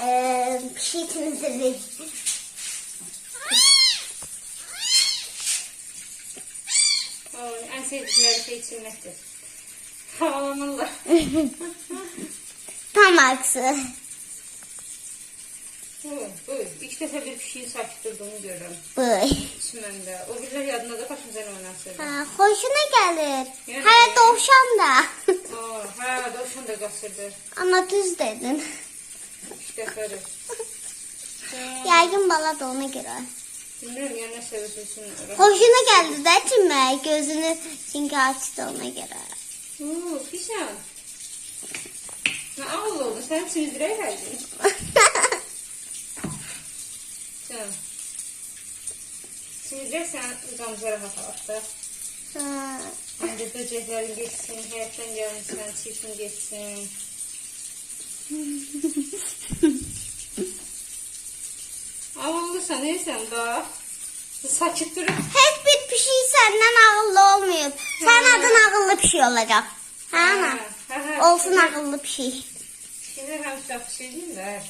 Eee pişi temizledik. Oo, en sevdikleri şey çilmektir. Havalanırlar. Tam aksi. Buyur, buyur. İlk defa bir pişiyi saçtırdığımı görürüm. Bıy. Çimende. O birler yadına da başımıza ne oynasın. Ha, hoşuna gelir. Yani- Hele dovşan da. Ha, dovşan da kasırdı. Ama düz dedin. İlk defadır. Yaygın bala da ona göre. Bilmiyorum ya ne seviyorsun. Hoşuna geldi de çime. Gözünü çünkü açtı ona göre. Oo, güzel. Ne ağıl oldu. Sen çimdire geldin. Canım. Çimdire sen gamze rahat attı. Ha, Hem de böceklerin geçsin, hayattan gelmişsen çirkin geçsin. Ağıllıysan neysen bak. Sakit durun. Hiçbir pişi senden ağıllı olmuyor. Sen Ha. adın ağıllı pişi olacak. Ha. Ha, ha. Olsun ağıllı pişi. Şimdi hem çok şey de.